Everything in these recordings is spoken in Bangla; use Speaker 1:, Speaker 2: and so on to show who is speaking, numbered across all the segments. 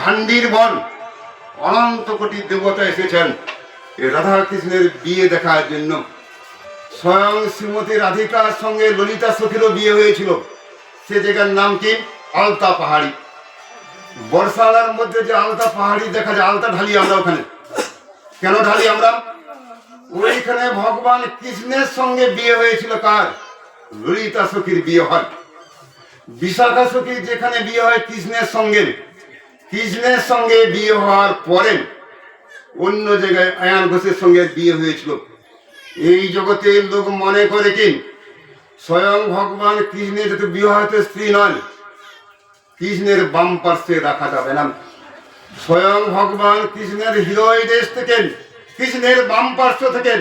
Speaker 1: ভান্ডির বন, অনন্ত কোটি দেবতা এসেছেন। রাধা কৃষ্ণের বিয়ে দেখার জন্য। স্বয়ং শ্রীমতী রাধিকার সঙ্গে ললিতা সখীরও বিয়ে হয়েছিল। সে জায়গার নাম কি? আলতা পাহাড়ি। বর্ষালার মধ্যে যে আলতা পাহাড়ি দেখা যায়, আলতা ঢালি আমরা ওখানে। কেন ঢালি আমরা? ওইখানে ভগবান কৃষ্ণের সঙ্গে বিয়ে হয়েছিল কার? ললিতা সখীর বিয়ে হয়। বিশাখা সখীর যেখানে বিয়ে হয়, কৃষ্ণের সঙ্গে। কৃষ্ণের সঙ্গে বিয়ে হওয়ার পরে অন্য জায়গায় আয়ান ঘোষের সঙ্গে বিয়ে হয়েছিল। এই জগতে লোক মনে করে কি, স্বয়ং ভগবান কৃষ্ণের যাতে বিবাহিত স্ত্রী নয়, কৃষ্ণের বাম পার্শ্বে রাখা যাবে না। স্বয়ং ভগবান কৃষ্ণের হৃদয় দেশ থেকে, কৃষ্ণের বাম পার্শ্ব থেকে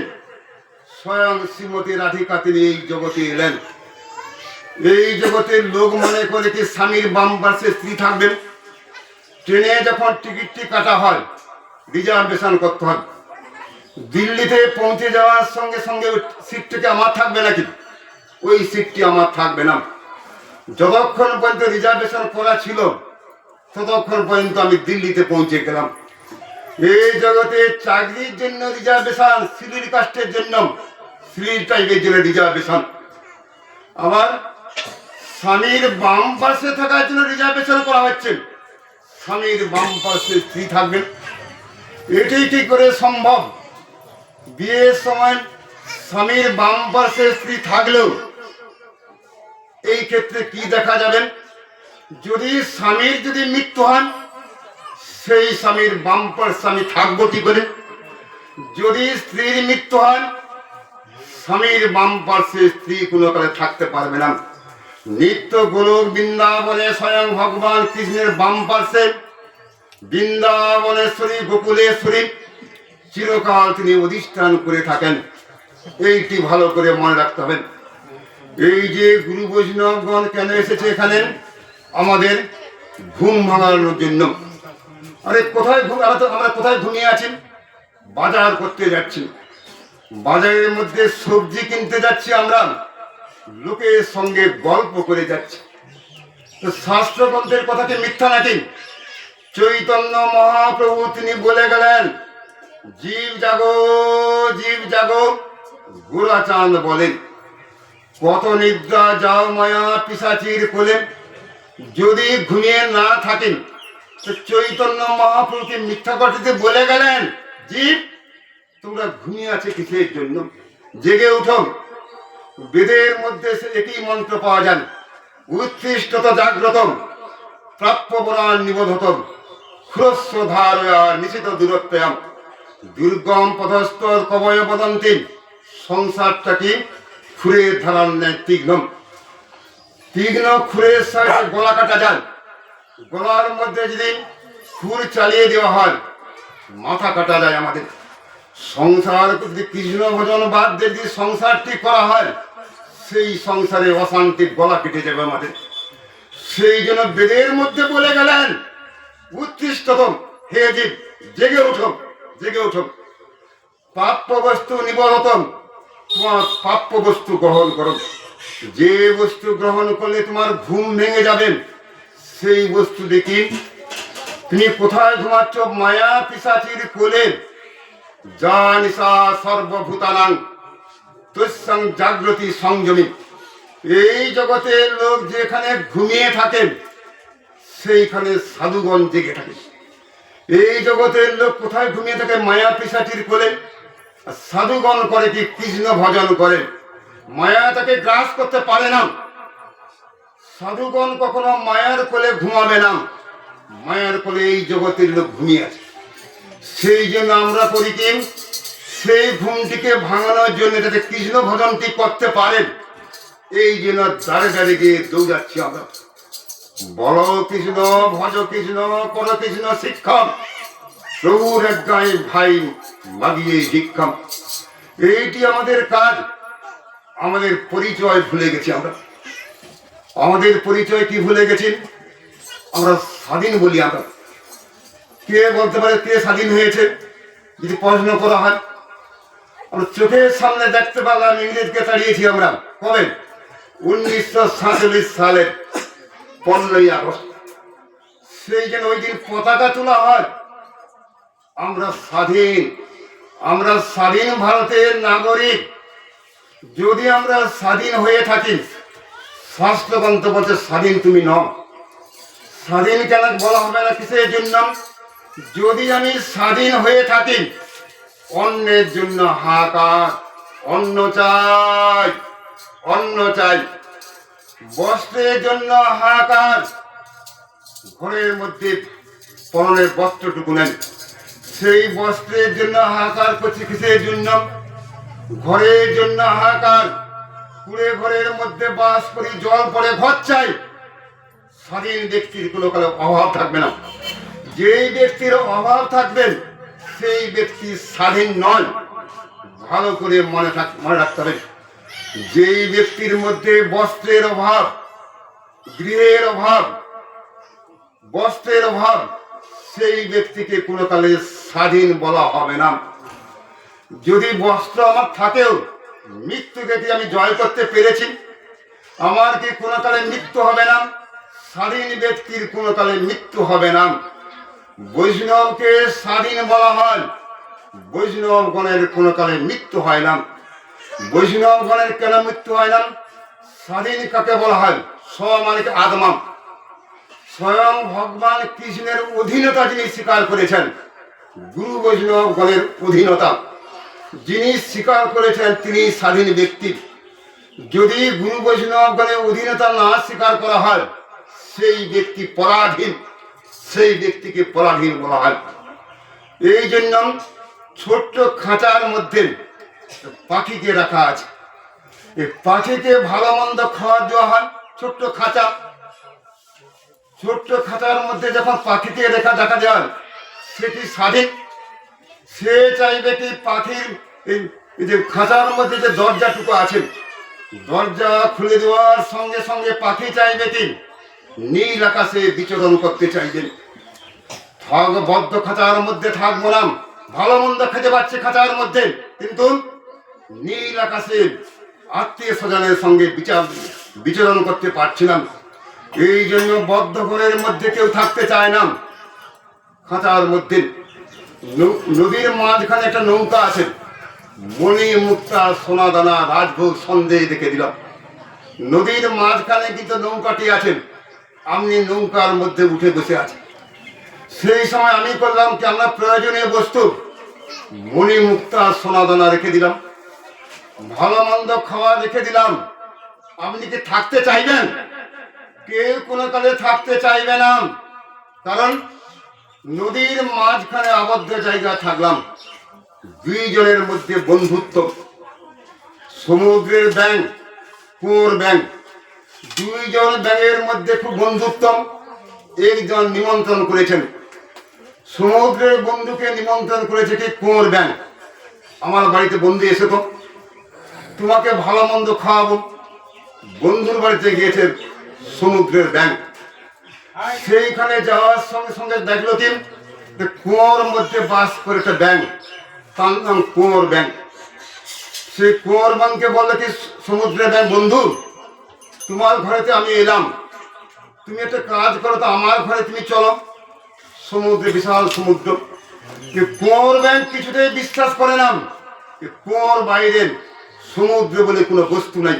Speaker 1: স্বয়ং শ্রীমতী রাধিকা তিনি এই জগতে এলেন। এই জগতের লোক মনে করে কি, স্বামীর বাম পার্শ্বে স্ত্রী থাকবেন। ট্রেনে যখন টিকিটটি কাটা হয় রিজার্ভেশন করতে হয়। দিল্লিতে পৌঁছে যাওয়ার সঙ্গে সঙ্গে সিটটিকে আমার থাকবে নাকি? ওই সিটটি আমার থাকবে না। যতক্ষণ পর্যন্ত রিজার্ভেশন করা ছিল, ততক্ষণ পর্যন্ত আমি দিল্লিতে পৌঁছে গেলাম। এই জগতে চাকরির জন্য রিজার্ভেশন সিলির কাস্টের জন্য সিলির টাইপের জন্য রিজার্ভেশন আবার স্বামীর বাম পাশে থাকার জন্য রিজার্ভেশন করা হচ্ছে। স্বামীর বাম পাশে স্ত্রী থাকবেন। এটি কি করে সম্ভব? বিয়ের সময় স্বামীর বাম পাশে স্ত্রী থাকলেও এই ক্ষেত্রে কি দেখা যাবেন যদি স্বামীর যদি মৃত্যু হন সেই স্বামীর বাম পাশ স্বামী থাকব কি করে? যদি স্ত্রীর মৃত্যু হয়, স্বামীর বাম পার্শ্বে স্ত্রী কোনো কালে থাকতে পারবে না। নিত্য গোলক বৃন্দাবনে স্বয়ং ভগবান কৃষ্ণের বাম পার্শ্বে বৃন্দাবনেশ্বরী, গোকুলেশ্বরী চিরকাল তিনি অধিষ্ঠান করে থাকেন। এইটি ভালো করে মনে রাখতে হবে। এই যে গুরু বৈষ্ণবগণ কেন এসেছে এখানে? আমাদের ঘুম ভাঙানোর জন্য। আরে, কোথায় ঘুম? আমরা কোথায় ঘুমিয়ে আছি? বাজার করতে যাচ্ছি। বাজারের মধ্যে সবজি কিনতে যাচ্ছি আমরা। লোকের সঙ্গে গল্প করে যাচ্ছে। তো শাস্ত্রগ্রন্থের কথা কি মিথ্যা নাকি? চৈতন্য মহাপ্রভু তিনি বলে গেলেন, জীব জাগো জীব জাগো গোরাচাঁদ বলেন কত নিদ্রা যাও মায়া পিসাচির কোলে। যদি ঘুমিয়ে না থাকেন, তো চৈতন্য মহাপ্রভুকে মিথ্যা কথাতে বলে গেলেন, জীব, তোমরা ঘুমিয়ে আছে কিসের জন্য? জেগে উঠো। বেদের মধ্যে একই মন্ত্র পাওয়া যান। উৎকৃষ্টত জাগ্রত প্রাপ্য বরান নিবোধত খ্রস্ব ধারয়া নিশিত দূরত্বয়াম। দুর্গম পদস্থ কবয় বদন্তি সংসারটাকে খুঁড়ে ধারান নেয় তীক্ষ্ণ তীক্ষ্ণ খুঁড়ের সাথে গলা কাটা যান। গলার মধ্যে যদি খুর চালিয়ে দেওয়া হয়, মাথা কাটা যায় আমাদের। সংসার কৃষ্ণ ভজন বাদ দিয়ে যদি সংসারটি করা হয় সেই সংসারে অশান্তির গলা কেটে যাবে আমাদের। সেই জন্য বেদের মধ্যে বলে গেলেন, উৎকৃষ্টতম, হে জীব, জেগে উঠো জেগে উঠো। প্রাপ্য বস্তু নিবরতম, তোমার প্রাপ্য বস্তু গ্রহণ করো। যে বস্তু গ্রহণ করলে তোমার ঘুম ভেঙে যাবেন সেই বস্তু দেখি তুমি কোথায় ঘুমাচ্ছ? মায়া পিসাচির কোলে। যা নিশা সর্বভূতানাং তস্যাং জাগ্রতি সংযমী। এই জগতে লোক যেখানে ঘুমিয়ে থাকেন, সেইখানে সাধুগণ জেগে থাকে এই জগতের লোক কোথায় ঘুমিয়ে থাকে? মায়া পিসাচির কোলে। সাধুগণ করে কি কৃষ্ণ ভজন করে? মায়া তাকে গ্রাস করতে পারে না। সাধুগণ কখনো মায়ার কোলে ঘুমাবে না। মায়ার কোলে এই জগতের লোক ঘুমিয়ে আছে। সেই জন্য আমরা করি কি? সেই ঘুমটিকে ভাঙানোর জন্য যাতে কৃষ্ণ ভজনটি করতে পারেন, এই জন্য দাঁড়ে দাঁড়িয়ে গিয়ে দৌড়াচ্ছি আমরা। বল কৃষ্ণ, ভজ কৃষ্ণ, কর কৃষ্ণ শিক্ষক এক গায়ে ভাই মাগিয়ে শিক্ষক এইটি আমাদের কাজ, আমাদের পরিচয় ভুলে গেছি আমরা। আমাদের পরিচয় কি ভুলে গেছি? আমরা স্বাধীন বলি আমরা। কে বলতে পারে কে স্বাধীন হয়েছে? যদি প্রশ্ন করা হয়। চোখের সামনে দেখতে পারলাম ইংরেজকে তাড়িয়েছি আমরা। কবে? উনিশশো সাতচল্লিশ সালের পনেরোই আগস্ট। সেই জন্য ওই দিন পতাকা তোলা হয়। আমরা স্বাধীন। আমরা স্বাধীন ভারতের নাগরিক। যদি আমরা স্বাধীন হয়ে থাকি শাস্ত্রগ্রন্থ বলছে স্বাধীন তুমি নও। স্বাধীন কেন বলা হবে না কিসের জন্য? যদি আমি স্বাধীন হয়ে থাকি অন্যের জন্য হাহাকার, অন্ন চাই অন্ন চাই। বস্ত্রের জন্য হাহাকার, ঘরের মধ্যে পরনের বস্ত্রটুকু নেন। সেই বস্ত্রের জন্য হাহাকার করছে কিসের জন্য? ঘরের জন্য হাহাকার। কুড়ে ঘরের মধ্যে বাস করি, জল পড়ে ঘর চাই। স্বাধীন ব্যক্তির কোনো কালে অভাব থাকবে না। যেই ব্যক্তির অভাব থাকবেন সেই ব্যক্তি স্বাধীন নয় ভালো করে মনে মনে রাখতে হবে। যেই ব্যক্তির মধ্যে বস্ত্রের অভাব, গৃহের অভাব, বস্ত্রের অভাব, সেই ব্যক্তিকে কোনো কালে স্বাধীন বলা হবে না। যদি বস্ত্র আমার থাকেও, মৃত্যুকে কি আমি জয় করতে পেরেছি? আমার কি কোনো কালে মৃত্যু হবে না? স্বাধীন ব্যক্তির কোনো কালে মৃত্যু হবে না। বৈষ্ণবকে স্বাধীন বলা হয়। বৈষ্ণবগণের কোনো কালে মৃত্যু হয় না। বৈষ্ণবগণের কেন মৃত্যু হয় না? স্বাধীন কাকে বলা হয়? স্বমানিক আদমা। স্বয়ং ভগবান কৃষ্ণের অধীনতা যিনি স্বীকার করেছেন, গুরু বৈষ্ণবগণের অধীনতা। যিনি স্বীকার করেছেন, তিনি স্বাধীন ব্যক্তি। যদি গুরু বৈষ্ণবগণের অধীনতা না স্বীকার করা হয়, সেই ব্যক্তি পরাধীন। সেই ব্যক্তিকে পরাধীন বলা হয়। এই জন্য ছোট্ট খাঁচার মধ্যে পাখিকে রাখা আছে। এই পাখিকে ভালো মন্দ খাওয়া দেওয়া হয় ছোট্ট খাঁচা। ছোট্ট খাঁচার মধ্যে যখন পাখিকে রেখা দেখা যায়, সেটি স্বাধীন। সে চাইবে কি পাখির এই যে খাঁচার মধ্যে যে দরজাটুকু আছে, দরজা খুলে দেওয়ার সঙ্গে সঙ্গে পাখি চাইবে কি? নীল আকাশে বিচরণ করতে চাইবেন বদ্ধ খাঁচার মধ্যে থাকব না ভালো মন্দ খেতে পাচ্ছে খাঁচার মধ্যে। কিন্তু নীল আকাশে আত্মীয় স্বজনের সঙ্গে বিচার বিচরণ করতে পারছিলাম। এই জন্য বদ্ধ ঘরের মধ্যে কেউ থাকতে চায় না। খাঁচার মধ্যে নদীর মাঝখানে একটা নৌকা আছে। মণি মুক্তা সোনা দানা রাজভোগ সন্দেহ দেখে দিলাম। নদীর মাঝখানে কিন্তু নৌকাটি আছেন আপনি নৌকার মধ্যে উঠে বসে আছেন। সেই সময় আমি করলাম কি, আমরা প্রয়োজনীয় বস্তু মণি মুক্তা সোনা দানা রেখে দিলাম, ভালো মন্দ খাওয়া রেখে দিলাম। আপনি কি থাকতে চাইবেন? কেউ কোনো কালে থাকতে চাইবে না। কারণ নদীর মাঝখানে আবদ্ধ জায়গা থাকলাম। দুইজনের মধ্যে বন্ধুত্ব। সমুদ্রের ব্যাংক কুয়োর ব্যাংক, দুইজন ব্যাঙের মধ্যে খুব বন্ধুত্ব। একজন নিমন্ত্রণ করেছেন। সমুদ্রের বন্ধুকে নিমন্ত্রণ করেছে কি? কুয়োর ব্যাংক আমার বাড়িতে বন্ধু এসে তো তোমাকে ভালো মন্দ খাওয়াবো। বন্ধুর বাড়িতে গিয়েছে সমুদ্রের ব্যাংক সেইখানে যাওয়ার সঙ্গে সঙ্গে দেখল যে কুয়োর মধ্যে বাস করে একটা ব্যাংক তার নাম কুয়োর ব্যাংক সেই কুয়োর ব্যাংকে বলল কি, সমুদ্রের ব্যাংক বন্ধু, তোমার ঘরেতে আমি এলাম। তুমি একটা কাজ করো তো আমার ঘরে তুমি চলো। সমুদ্রে, বিশাল সমুদ্র। যে কুয়োর ব্যাংক কিছুতেই বিশ্বাস করে না। যে কুয়োর বাইরে সমুদ্র বলে কোনো বস্তু নাই।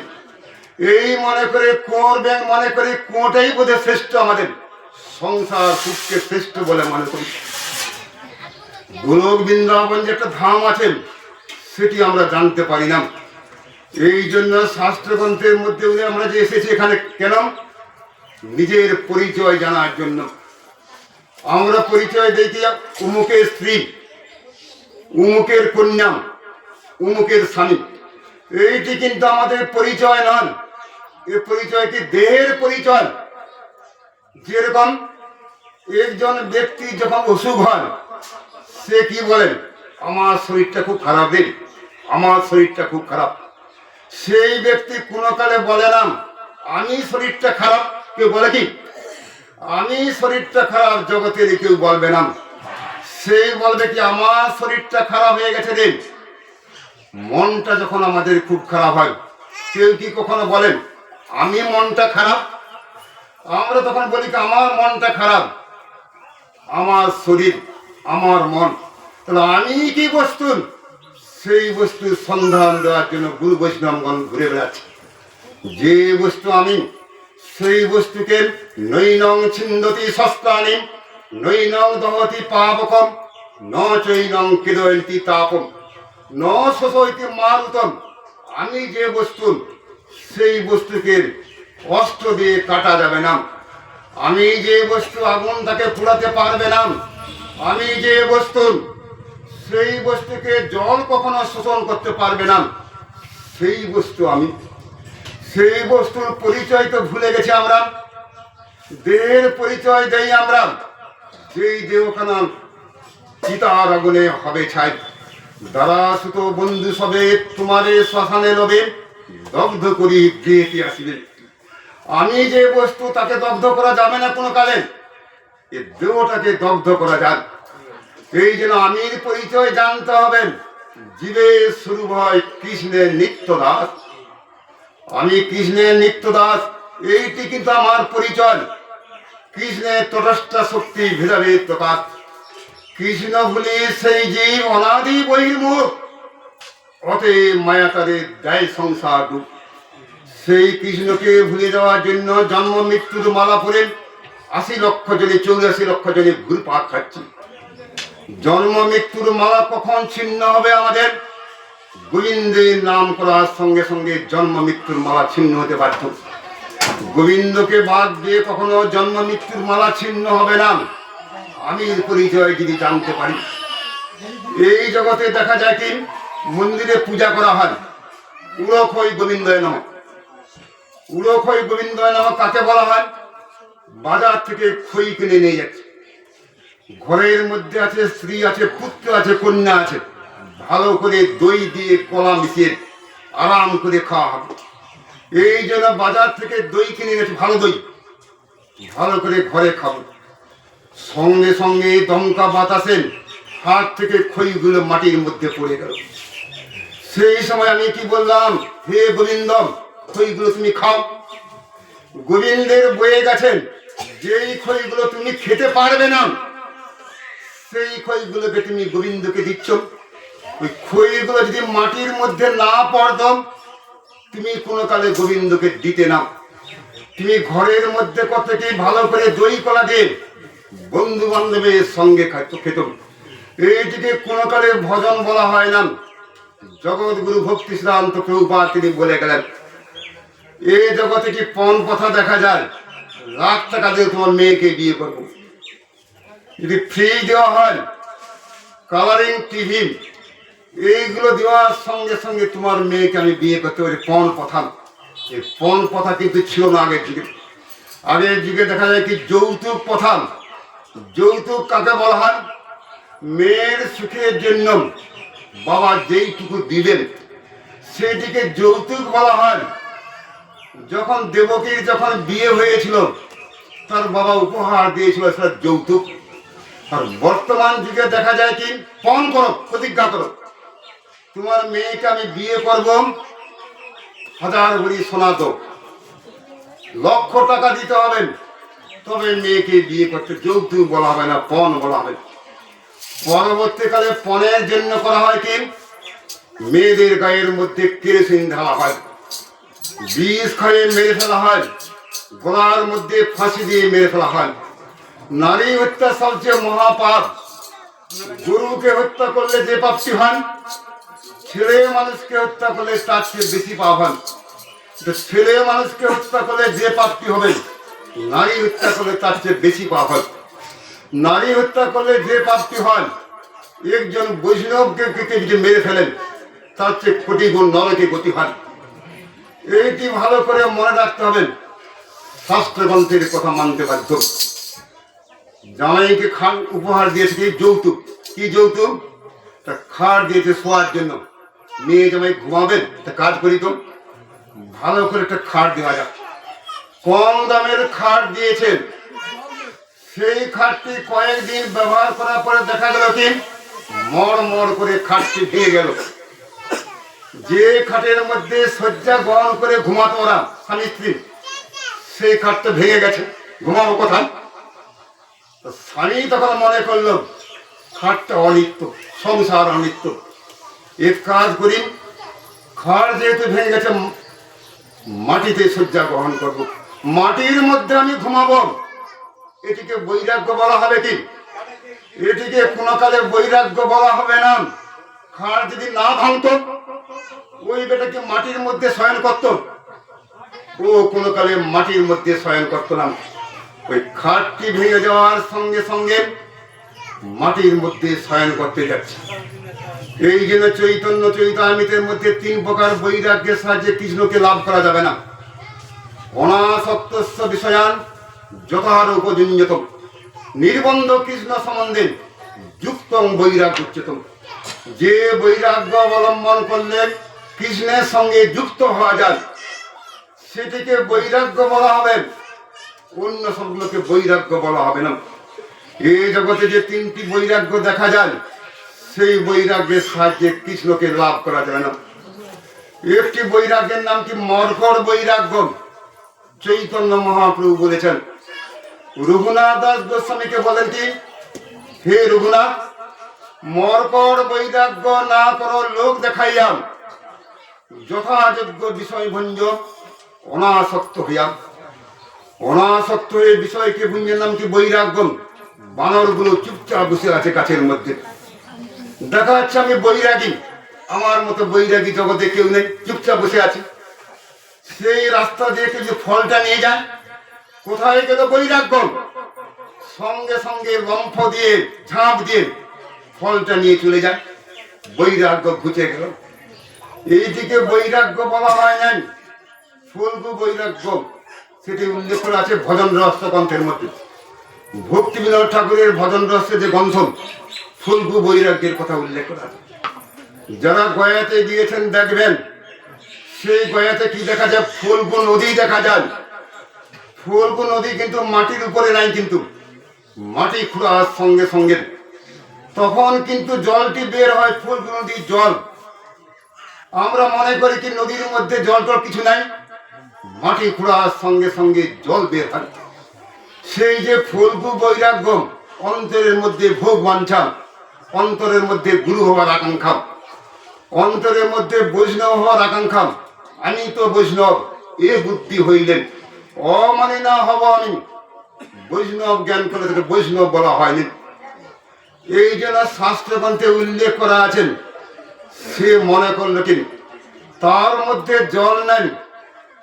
Speaker 1: এই মনে করে, কুয়োর ব্যাংক মনে করে, কুয়োটাই বোধহয় শ্রেষ্ঠ আমাদের। সংসার সুখকে শ্রেষ্ঠ বলে মনে করি। গোলক বৃন্দাবন যে একটা ধাম আছে, সেটি আমরা জানতে পারি না। এই জন্য শাস্ত্রগ্রন্থের মধ্যে আমরা যে এসেছি এখানে কেন? নিজের পরিচয় জানার জন্য। আমরা পরিচয় দেখি উমুকের স্ত্রী, উমুকের কন্যা, উমুকের স্বামী। এইটি কিন্তু আমাদের পরিচয় নন এ পরিচয়টি দেহের পরিচয়। যেরকম একজন ব্যক্তি যখন অসুখ হয়, সে কি বলেন আমার শরীরটা খুব খারাপ রে, আমার শরীরটা খুব খারাপ। সেই ব্যক্তি কোনো কালে বলে না, আমি শরীরটা খারাপ। কেউ বলে কি? আমি শরীরটা খারাপ, জগতের কেউ বলবে না। সেই বলবে কি, আমার শরীরটা খারাপ হয়ে গেছে রে। মনটা যখন আমাদের খুব খারাপ হয়, কেউ কি কখনো বলেন, আমি মনটা খারাপ? আমরা তখন বলি কি, আমার মনটা খারাপ। আমার শরীর, আমার মন। তাহলে আমি কি বস্তু? সেই বস্তুর সন্ধান দেওয়ার জন্য গুরু বৈষ্ণবগণ ঘুরে বেড়াচ্ছে। যে বস্তু আমি সেই বস্তুকে নৈনং ছিন্দতি সস্তানি, নৈনং দহতি পাবকম, ন চৈনং কিদয়ন্তি তাপম। ন শোষয়তি মারুতম। আমি যে বস্তু, সেই বস্তুকে অস্ত্র দিয়ে কাটা যাবে না। আমি যে বস্তু আগুন তাকে পুড়াতে পারবে না। আমি যে বস্তু, সেই বস্তুকে জল কখনো শোষণ করতে পারবে না। সেই বস্তু আমি সেই বস্তুর পরিচয় তো ভুলে গেছি আমরা। দেহের পরিচয় দেই আমরা। যেই দেহখানা চিতার আগুনে হবে ছাই। দ্বারা সুত বন্ধু সবে তোমারে শ্মশানে লবে দগ্ধ করি গৃহেতে আসিবে। আমি যে বস্তু তাকে দগ্ধ করা যাবে না কোনো কালে, এ দেহটাকে দগ্ধ করা যাক। এই জন্য আমির পরিচয় জানতে হবেন জীবের শুরু হয় কৃষ্ণের নিত্য দাস আমি কৃষ্ণের নিত্য দাস এইটি কিন্তু আমার পরিচয়। কৃষ্ণের তটস্থ শক্তি ভেদাভেদ প্রকাশ। কৃষ্ণ বলি সেই জীব অনাদি বহির্মুখ। অতে মায়া তাদের দেয় সংসার রূপ। সেই কৃষ্ণকে ভুলে দেওয়ার জন্য জন্ম মৃত্যুর মালা পরে আশি লক্ষ জনে, চৌরাশি লক্ষ জনে ঘুরপাক খাচ্ছি। জন্ম মৃত্যুর মালা কখন ছিন্ন হবে আমাদের? গোবিন্দের নাম করার সঙ্গে সঙ্গে জন্ম মৃত্যুর মালা ছিন্ন হতে বাধ্য। গোবিন্দকে বাদ দিয়ে কখনো জন্ম মৃত্যুর মালা ছিন্ন হবে না। আমি পরিচয় যদি জানতে পারি। এই জগতে দেখা যায় কি, মন্দিরে পূজা করা হয়। উড়োখই গোবিন্দয় নাম উড়োখই গোবিন্দয় নাম কাকে বলা হয়? বাজার থেকে খই কিনে নিয়ে যাচ্ছে। ঘরের মধ্যে আছে, স্ত্রী আছে, পুত্র আছে, কন্যা আছে। ভালো করে দই দিয়ে কলা মিশিয়ে আরাম করে খাওয়া হবে। এই জন্য বাজার থেকে দই কিনে গেছে ভালো দই। ভালো করে ঘরে খাব। সঙ্গে সঙ্গে দমকা বাতাসে হাত থেকে খইগুলো মাটির মধ্যে পড়ে গেল। সেই সময় আমি কি বললাম, হে গোবিন্দম, খইগুলো তুমি খাও। গোবিন্দের বয়ে গেছেন, যেই খইগুলো তুমি খেতে পারবে না, সেই খইগুলোকে তুমি গোবিন্দকে দিচ্ছ। ওই খইগুলো যদি মাটির মধ্যে না পড়দম তুমি কোনো কালে গোবিন্দকে দিতে নাও তুমি ঘরের মধ্যে কত কি ভালো করে দই কলা দিয়ে বন্ধু বান্ধবের সঙ্গে খেত এইটিকে কোনো কালে ভজন বলা হয় না। জগৎগুরু ভক্তি শ্রান্ত প্রভুপা তিনি বলে গেলেন এই জগতে কি পণ কথা দেখা যায়? লাখ টাকা দিয়ে তোমার মেয়েকে বিয়ে করব। যদি ফ্রি দেওয়া হয় কালারিং টিভি এইগুলো দেওয়ার সঙ্গে সঙ্গে তোমার মেয়েকে আমি বিয়ে করতে পারি, পণ কথা এই পণ কথা কিন্তু ছিল না আগের যুগে। আগের যুগে দেখা যায় কি, যৌতুক প্রথা। যৌতুক কাকে বলা হয়? মেয়ের সুখের জন্য বাবা যেইটুকু দিবেন সেটিকে যৌতুক বলা হয়। যখন দেবকীর যখন বিয়ে হয়েছিল, তার বাবা উপহার দিয়েছিল সেটা যৌতুক। আর বর্তমান যুগে দেখা যায় কি, পণ করো, প্রতিজ্ঞা করো। তোমার মেয়েকে আমি বিয়ে করব। হাজার ভরি সোনা দো লক্ষ টাকা দিতে হবে। তবে মেয়েকে বিয়ে করতে যৌতুক বলা হবে না, পণ বলা হবে। পরবর্তীকালে পণের জন্য করা হয় কি? মেয়েদের গায়ের মধ্যে কেরোসিন ঢালা হয়। বিষ খাইয়ে মেরে ফেলা হয়। গলার মধ্যে ফাঁসি দিয়ে মেরে ফেলা হয়। নারী হত্যা সবচেয়ে মহাপাপ। গরুকে হত্যা করলে যে পাপটি হন ছেলে মানুষকে হত্যা করলে তার চেয়ে বেশি পাপ তো ছেলে মানুষকে হত্যা করলে যে পাপটি হবে, নারী হত্যা করলে তার চেয়ে বেশি পাপ হয়। নারী হত্যা করলে যে পাপটি হয়, একজন বৈষ্ণবকে কেটে যদি মেরে ফেলেন, তার চেয়ে কোটি গুণ নরকে গতি হয়। এইটি ভালো করে মনে রাখতে হবে। শাস্ত্রগ্রন্থের কথা মানতে বাধ্য। জামাইকে খান উপহার দিয়েছে কি যৌতুক? কি যৌতুক? তা খাট দিয়েছে শোয়ার জন্য। মেয়ে জামাই ঘুমাবেন তা কাজ করি তো। ভালো করে একটা খাট দেওয়া যাক। কম দামের খাট দিয়েছেন। সেই খাটটি কয়েকদিন ব্যবহার করার পরে দেখা গেল কি মর মর করে খাটটি ভেঙে গেল। যে খাটের মধ্যে শয্যা গ্রহণ করে ঘুমাতো ওরা, স্বামী স্ত্রী, সেই খাটটা ভেঙে গেছে। ঘুমাবো কোথায়? স্বামী তখন মনে করল, খাটটা অনিত্য, সংসার অনিত্য। এক কাজ করি খাট যেহেতু ভেঙে গেছে মাটিতে শয্যা গ্রহণ করব। মাটির মধ্যে আমি ঘুমাবো। এটিকে বৈরাগ্য বলা হবে কি? এটিকে কোনো কালে বৈরাগ্য বলা হবে না। খাট যদি না ভাঙতো, ওই বেটাকে মাটির মধ্যে শয়ন করত। ও কোনো কালে মাটির মধ্যে শয়ন করতো না। ওই খাটটি ভেঙে যাওয়ার সঙ্গে সঙ্গে মাটির মধ্যে শয়ন করতে যাচ্ছে। এই জন্য চৈতন্য চৈতামিতের মধ্যে তিন প্রকার বৈরাগ্যের সাহায্যে কৃষ্ণকে লাভ করা যাবে না। অনাসক্তস্য বিষয়ান যথার উপযুঞ্জত নির্বন্ধ কৃষ্ণ সম্বন্ধে যুক্তং বৈরাগ্য উচ্চতম। যে বৈরাগ্য অবলম্বন করলে কৃষ্ণের সঙ্গে যুক্ত হওয়া যায়, সেটিকে বৈরাগ্য বলা হবে, অন্য সবগুলোকে বৈরাগ্য বলা হবে না। এই জগতে যে তিনটি বৈরাগ্য দেখা যায় সেই বৈরাগ্যের সাহায্যে কৃষ্ণকে লাভ করা যায় না। একটি বৈরাগ্যের নাম কি মর্কর বৈরাগ্য? চৈতন্য মহাপ্রভু বলেছেন। রঘুনাথ দাস গোস্বামীকে বলেন কি, হে রঘুনাথ মর্কর বৈরাগ্য না করো, লোক দেখাইয়া যথাযোগ্য বিষয় ভঞ্জ অনাসক্ত হইয়া অনাসক্ত হয়ে বিষয়কে ভুঞ্জের নাম কি বৈরাগ্য বানরগুলো চুপচাপ বসে আছে গাছের মধ্যে। দেখা যাচ্ছে আমি বৈরাগী। আমার মতো বৈরাগী জগতে কেউ নেই, চুপচাপ বসে আছে। সেই রাস্তা দিয়ে যে ফলটা নিয়ে যায় কোথায় গেল বৈরাগ্য সঙ্গে সঙ্গে লম্ফ দিয়ে, ঝাঁপ দিয়ে ফলটা নিয়ে চলে যায় বৈরাগ্য ঘুচে গেল। এইদিকে বৈরাগ্য বলা হয় নাই। ফুলগু বৈরাগ্য সেটি উল্লেখ করা আছে ভজন রহস্য গ্রন্থের মধ্যে। ভক্তি বিনোদ ঠাকুরের ভজন রহস্যে যে গ্রন্থ ফুলগু বৈরাগ্যের কথা উল্লেখ করা যারা গয়াতে গিয়েছেন দেখবেন, সেই গয়াতে কি দেখা যায়? ফুলগু নদী দেখা যায়। ফুলগু নদী কিন্তু মাটির উপরে নাই কিন্তু। মাটি খুঁড়ার সঙ্গে সঙ্গে। তখন কিন্তু জলটি বের হয় ফুলগু নদীর জল। আমরা মনে করি কি নদীর মধ্যে জল টল কিছু নাই। মাটি খুঁড়ার সঙ্গে সঙ্গে জল বের হয়। সেই যে ফুলগু বৈরাগ্য, অন্তরের মধ্যে ভোগ বাঞ্ছা অন্তরের মধ্যে গুরু হওয়ার আকাঙ্ক্ষা। অন্তরের মধ্যে বৈষ্ণব হওয়ার আকাঙ্ক্ষা। আমি তো বৈষ্ণব, এ বুদ্ধি হইলেন। অমানি না হব আমি বৈষ্ণব জ্ঞান করে তাকে বৈষ্ণব বলা হয়নি। এই জন্য শাস্ত্রগ্রন্থে উল্লেখ করা আছেন সে মনে করল কি, তার মধ্যে জল নাই,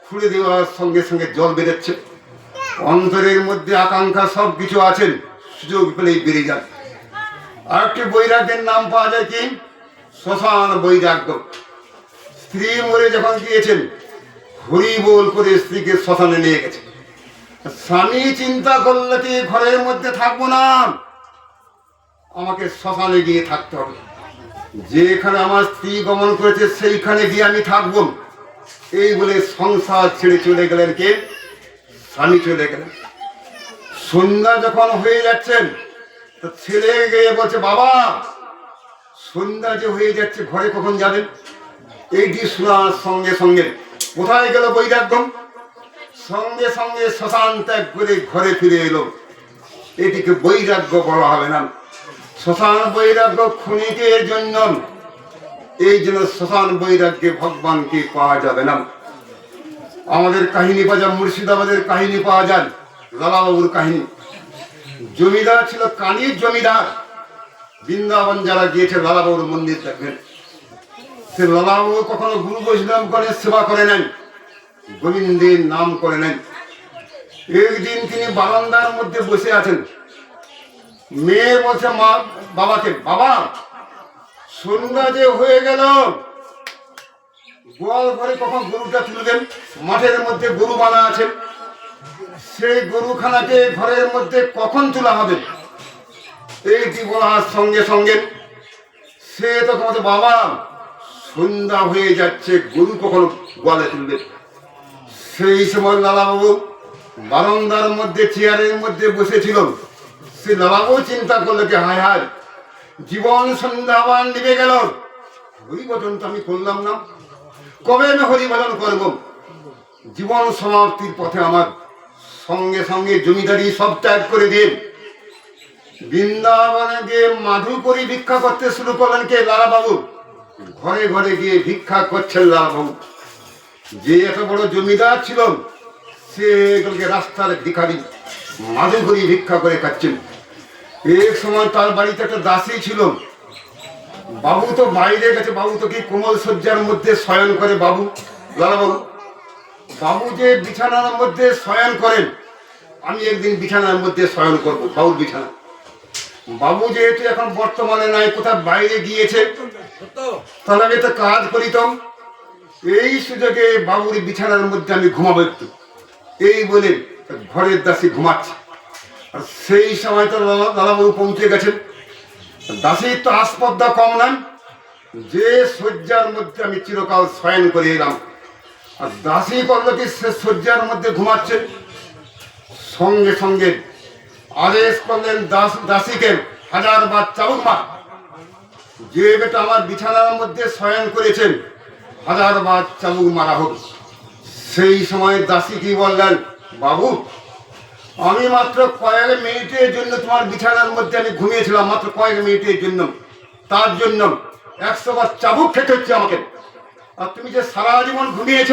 Speaker 1: খুঁড়ে দেওয়ার সঙ্গে সঙ্গে জল বেরোচ্ছে। অন্তরের মধ্যে আকাঙ্ক্ষা সব কিছু আছেন সুযোগ পেলেই বেড়ে যান আরেকটি বৈরাগ্যের নাম পাওয়া যায় কি? শ্মশান বৈরাগ্য। স্ত্রী মরে যখন গিয়েছেন, হরি বল করে স্ত্রীকে শ্মশানে নিয়ে গেছে। স্বামী চিন্তা করলে কি ঘরের মধ্যে থাকব না? আমাকে শ্মশানে গিয়ে থাকতে হবে। যেখানে আমার স্ত্রী গমন করেছে, সেইখানে গিয়ে আমি থাকব। এই বলে সংসার ছেড়ে চলে গেলেন কে? স্বামী চলে গেলেন। সন্ধ্যা যখন হয়ে যাচ্ছেন তো ছেলে গিয়ে বলছে, বাবা, সন্ধ্যা যে হয়ে যাচ্ছে, ঘরে কখন যাবেন? এইটি শোনার সঙ্গে সঙ্গে। কোথায় গেল বৈরাগ্য সঙ্গে সঙ্গে শ্মশান ত্যাগ করে ঘরে ফিরে এলো। এটিকে বৈরাগ্য বলা হবে না। শ্মশান বৈরাগ্য ক্ষণিকের জন্য। এই জন্য শ্মশান বৈরাগ্যে ভগবানকে পাওয়া যাবে না। আমাদের কাহিনী পাওয়া যায় মুর্শিদাবাদের কাহিনী পাওয়া যায়, লালাবাবুর কাহিনী। জমিদার ছিল কানির জমিদার। বৃন্দাবন যারা গিয়েছে লালাবাবুর মন্দির দেখবেন। সে লালাবাবু কখনো গুরু বৈষ্ণব করে সেবা করে নেন গোবিন্দের নাম করে নেন একদিন তিনি বারান্দার মধ্যে বসে আছেন। মেয়ে বলছে, মা, বাবাকে, বাবা, সন্ধ্যা যে হয়ে গেল, গোয়াল ঘরে কখন গরুটা তুলবেন? মাঠের মধ্যে গরু বানা আছে। সেই গরুখানাকে ঘরের মধ্যে কখন তোলা হবে? এইটি বলার সঙ্গে সঙ্গে সে তো বলছে, বাবা সন্ধ্যা হয়ে যাচ্ছে গরু কখন গোয়ালে তুলবে? সেই সময় লালাবাবু বারান্দার মধ্যে চেয়ারের মধ্যে বসেছিল সে লালাবাবু চিন্তা করল যে হায় হায় জীবন সন্ধ্যাবান নিবে গেল। হরিভজন তো আমি করলাম না। কবে আমি হরিভজন করব? জীবন সমাপ্তির পথে আমার সঙ্গে সঙ্গে জমিদারি সব ত্যাগ করে দিয়ে বৃন্দাবনে গিয়ে মাধু করি ভিক্ষা করতে শুরু করলেন কে? লালাবাবু। ঘরে ঘরে গিয়ে ভিক্ষা করছেন লালাবাবু। যে এত বড় জমিদার ছিল, সে এগুলোকে রাস্তার ভিখারি মাধু করি ভিক্ষা করে খাচ্ছেন। এক সময় তার বাড়িতে একটা দাসী ছিল। বাবু তো বাইরে গেছে, বাবু তো কি কোমল শয্যার মধ্যে শয়ন করে বাবু? লালাবাবু বাবু যে বিছানার মধ্যে শয়ন করেন। আমি একদিন বিছানার মধ্যে শয়ন করব, বাবুর বিছানা। বাবু যেহেতু এখন বর্তমানে নাই, কোথাও বাইরে গিয়েছে, তাহলে আমি একটা কাজ করিতাম এই সুযোগে বাবুর বিছানার মধ্যে আমি ঘুমাবো একটু। এই বলে ঘরের দাসী ঘুমাচ্ছে। আর সেই সময় তো লালাবাবু পৌঁছে গেছেন। দাসীর তো আসপদ্দা কম নাই যে শয্যার মধ্যে আমি চিরকাল শয়ন করে এলাম। আর দাসী করল কি সে শয্যার মধ্যে ঘুমাচ্ছে। সঙ্গে সঙ্গে আদেশ করলেন দাস দাসীকে হাজার বার চাবুক মার। যে বেটা আমার বিছানার মধ্যে শয়ন করেছেন, হাজার বার চাবুক মারা হোক। সেই সময় দাসী কি বললেন, বাবু, আমি মাত্র কয়েক মিনিটের জন্য তোমার বিছানার মধ্যে আমি ঘুমিয়েছিলাম, মাত্র কয়েক মিনিটের জন্য। তার জন্য একশো বার চাবুক খেতে হচ্ছে আমাকে। আর তুমি যে সারা জীবন ঘুমিয়েছ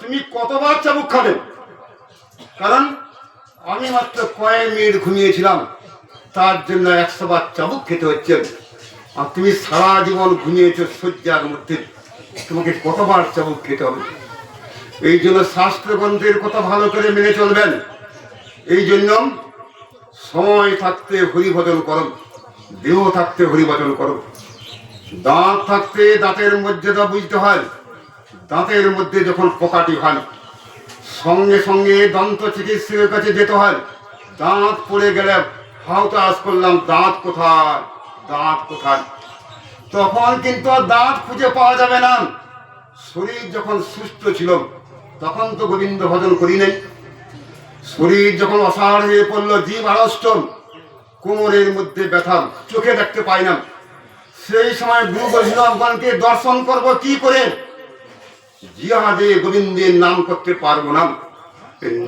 Speaker 1: তুমি কতবার চাবুক খাবে? কারণ আমি মাত্র কয়েক মিনিট ঘুমিয়েছিলাম, তার জন্য একশো বার চাবুক খেতে হচ্ছে। আর তুমি সারা জীবন ঘুমিয়েছ শয্যার মধ্যে, তোমাকে কতবার চাবুক খেতে হবে? এই জন্য শাস্ত্র গ্রন্থের কথা ভালো করে মেনে চলবেন। এই জন্য সময় থাকতে হরিভজন করো, দেহ থাকতে হরিভজন করো। দাঁত থাকতে দাঁতের মর্যাদা বুঝতে হয়। দাঁতের মধ্যে যখন পোকাটি হয়, সঙ্গে সঙ্গে দন্ত চিকিৎসকের কাছে যেতে হয়। দাঁত পড়ে গেলে হাউতাস করলাম, দাঁত কোথায়? দাঁত কোথায়? তখন কিন্তু দাঁত খুঁজে পাওয়া যাবে না। শরীর যখন সুস্থ ছিল, তখন তো গোবিন্দ ভজন করি নাই। শরীর যখন অসাড় হয়ে পড়ল, জীব আড়ষ্ট, কোমরের মধ্যে ব্যথা চোখে দেখতে পাই না। সেই সময় গুরু বৈষ্ণবগণকে দর্শন করব কি করে? জিহাদে গোবিন্দের নাম করতে পারব না।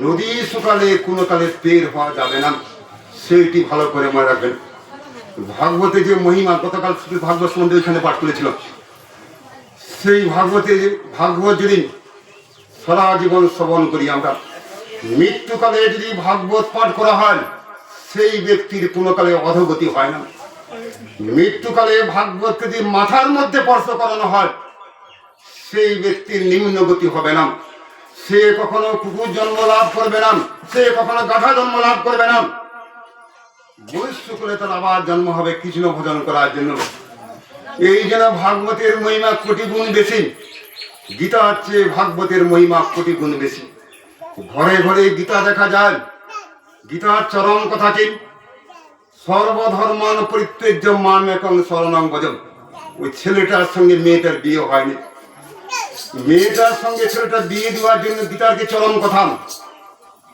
Speaker 1: নদী সকালে কোনো কালে পের হওয়া যাবে না। সেইটি ভালো করে মনে রাখবেন। ভাগবতে যে মহিমা গতকাল ভাগবত সম্বন্ধে ওইখানে পাঠ করেছিলাম সেই ভাগবতে ভাগবত যদি সারা জীবন শ্রবণ করি আমরা, মৃত্যুকালে যদি ভাগবত পাঠ করা হয়, সেই ব্যক্তির কোনো কালে অধগতি হয় না। মৃত্যুকালে ভাগবত যদি মাথার মধ্যে স্পর্শ করানো হয়, সেই ব্যক্তির নিম্নগতি হবে না। সে কখনো কুকুর জন্ম লাভ করবে না। সে কখনো গাধা জন্ম লাভ করবে না। বৈশ্য করে তার আবার জন্ম হবে, কৃষ্ণ ভোজন করার জন্য। এই যেন ভাগবতের মহিমা কোটি গুণ বেশি। গীতার চেয়ে ভাগবতের মহিমা কোটি গুণ বেশি। ঘরে ঘরে গীতা দেখা যায়। গীতার চরম কথা কি? সর্বধর্মান পরিত্যজ্য মান এখন শরণাং ভজন ওই ছেলেটার সঙ্গে মেয়েটার বিয়ে হয়নি। মেয়েটার সঙ্গে ছেলেটার বিয়ে দেওয়ার জন্য গীতারকে চরম কথা।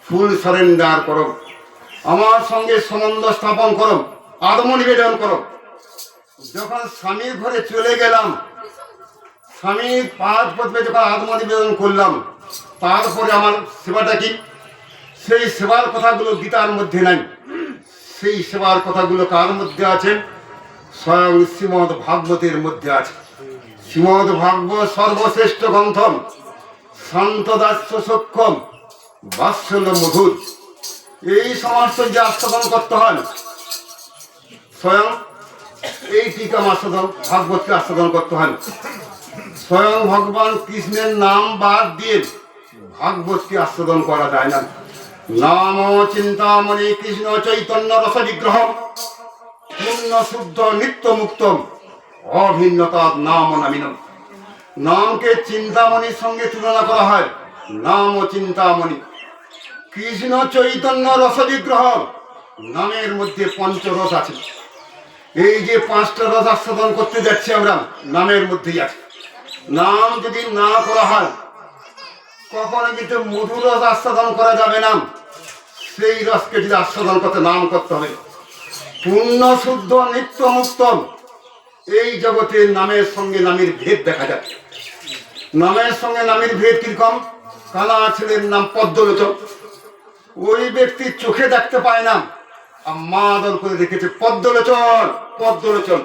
Speaker 1: ফুল সারেন্ডার করো। আমার সঙ্গে সম্বন্ধ স্থাপন করো। আত্মনিবেদন করো। যখন স্বামীর ঘরে চলে গেলাম, স্বামীর পাঁচ পদ্মে যখন আত্মনিবেদন করলাম, তারপরে আমার সেবাটা কি? সেই সেবার কথাগুলো গীতার মধ্যে নাই। সেই সেবার কথাগুলো কার মধ্যে আছে? স্বয়ং শ্রীমদ ভাগবতের মধ্যে আছে। শ্রীমদ ভাগবত সর্বশ্রেষ্ঠ গ্রন্থম শান্ত দাস্য সক্ষম বাৎসল্য মধুর। এই সমস্ত যে আস্বাদন করতে হয়, স্বয়ং এই টিকা আস্বাদন ভাগবতকে আস্বাদন করতে হয়। স্বয়ং ভগবান কৃষ্ণের নাম বাদ দিয়ে ভাগবতকে আস্বাদন করা যায় না। নাম চিন্তামণি কৃষ্ণ চৈতন্য রস বিগ্রহ পূর্ণ শুদ্ধ নিত্য মুক্ত অভিন্নতা নাম নামিনম। নামকে চিন্তামণির সঙ্গে তুলনা করা হয়। নাম ও চিন্তামণি। কৃষ্ণ চৈতন্য রস বিগ্রহ নামের মধ্যে পঞ্চরস আছে। এই যে পাঁচটা রস আস্বাদন করতে যাচ্ছি আমরা, নামের মধ্যেই আছে। নাম যদি না করা হয়, কখনো কিন্তু মধুর রস আস্বাদন করা যাবে না। সেই রসকে যদি আস্বাদন করতে নাম করতে হবে। পূর্ণ, শুদ্ধ, নিত্য মুক্ত এই জগতে নামের সঙ্গে নামের ভেদ দেখা যায়। নামের সঙ্গে নামের ভেদ কীরকম? কালা ছেলের নাম পদ্মলোচন। ওই ব্যক্তি চোখে দেখতে পায় না, আর মা আদর করে দেখেছে পদ্মলোচন পদ্মলোচন।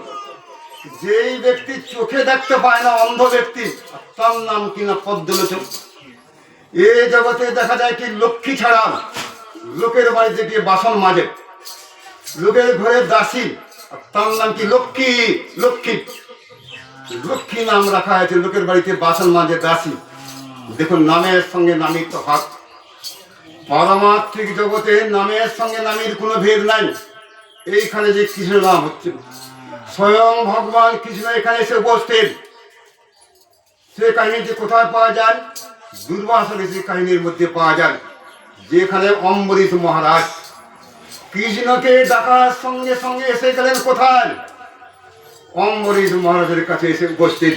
Speaker 1: যেই ব্যক্তি চোখে দেখতে পায় না, অন্ধ ব্যক্তি, তার নাম কিনা পদ্মলোচন? এ জগতে দেখা যায় কি লক্ষ্মী ছাড়া লোকের বাড়িতে গিয়ে বাসন মাজে। লোকের ঘরে দাসী তার নাম কি লক্ষ্মী? লক্ষ্মী। লক্ষ্মী নাম রাখা হয়েছে, লোকের বাড়িতে বাসন মাজে দাসী। দেখুন, নামের সঙ্গে নামির তো হাত পারমাত্রিক জগতে নামের সঙ্গে নামের কোনো ভেদ নাই। এইখানে যে কৃষ্ণ নাম হচ্ছে। স্বয়ং ভগবান কৃষ্ণ এখানে এসে উপস্থিত। সে কাহিনীটি কোথায় পাওয়া যায়? দুর্বাসনে সে কাহিনীর মধ্যে পাওয়া যায়। যেখানে অম্বরীশ মহারাজ কৃষ্ণকে ডাকার সঙ্গে সঙ্গে এসে গেলেন কোথায়? অম্বরীশ মহারাজের কাছে এসে উপস্থিত।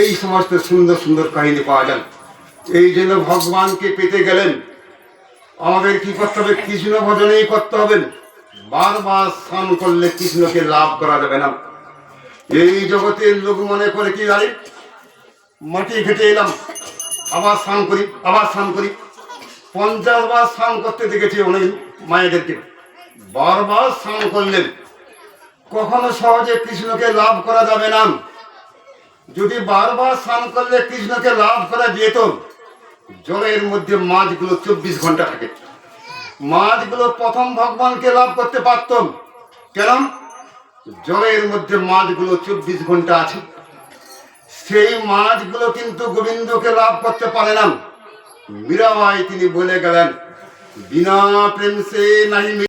Speaker 1: এই সমস্ত সুন্দর সুন্দর কাহিনী পাওয়া যায় এই জন্য ভগবানকে পেতে গেলেন। আমাদের কি করতে হবে? কৃষ্ণ ভজনেই করতে হবে। বারবার স্নান করলে কৃষ্ণকে লাভ করা যাবে না। এই জগতের লোক মনে করে কি জানি? মাটি ঘেটে এলাম। আবার স্নান করি, আবার স্নান করি। পঞ্চাশ বার স্নান করতে দেখেছি অনেক মায়েদেরকে। বারবার স্নান করলেন। কখনো সহজে কৃষ্ণকে লাভ করা যাবে না। যদি বারবার স্নান করলে কৃষ্ণকে লাভ করা যেত, জলের মধ্যে মাছগুলো চব্বিশ ঘণ্টা থাকে। মাছগুলো প্রথম ভগবানকে লাভ করতে পারতাম কেন? জলের মধ্যে মাছগুলো চব্বিশ ঘণ্টা আছে। সেই মাছগুলো কিন্তু গোবিন্দকে লাভ করতে পারে না। মীরাবাই তিনি বলে গেলেন বিনা প্রেম সে নাহি